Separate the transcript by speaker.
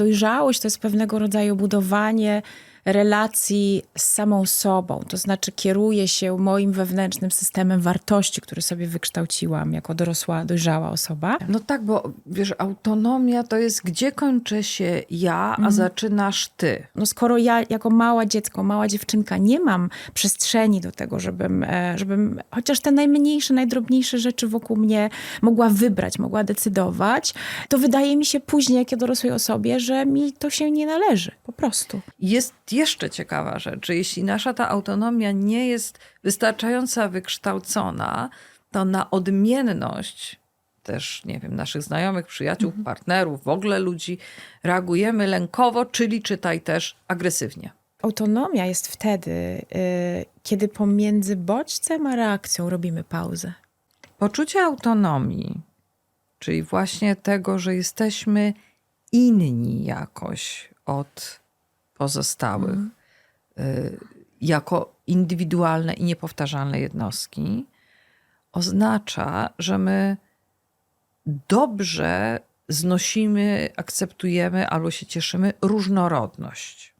Speaker 1: Dojrzałość to jest pewnego rodzaju budowanie relacji z samą sobą. To znaczy kieruję się moim wewnętrznym systemem wartości, który sobie wykształciłam jako dorosła, dojrzała osoba.
Speaker 2: No tak, bo wiesz, autonomia to jest gdzie kończę się ja, a zaczynasz ty.
Speaker 1: No skoro ja jako mała dziecko, mała dziewczynka nie mam przestrzeni do tego, żebym, e, żebym chociaż te najmniejsze, najdrobniejsze rzeczy wokół mnie mogła wybrać, mogła decydować, to wydaje mi się później, jak ja dorosłej osobie, że mi to się nie należy. Po prostu.
Speaker 2: Jest jeszcze ciekawa rzecz, że jeśli nasza ta autonomia nie jest wystarczająco wykształcona, to na odmienność też, nie wiem, naszych znajomych, przyjaciół, partnerów, w ogóle ludzi, reagujemy lękowo, czyli czytaj też agresywnie.
Speaker 1: Autonomia jest wtedy, y, kiedy pomiędzy bodźcem a reakcją robimy pauzę.
Speaker 2: Poczucie autonomii, czyli właśnie tego, że jesteśmy inni jakoś od pozostałych, y, jako indywidualne i niepowtarzalne jednostki, oznacza, że my dobrze znosimy, akceptujemy albo się cieszymy różnorodność.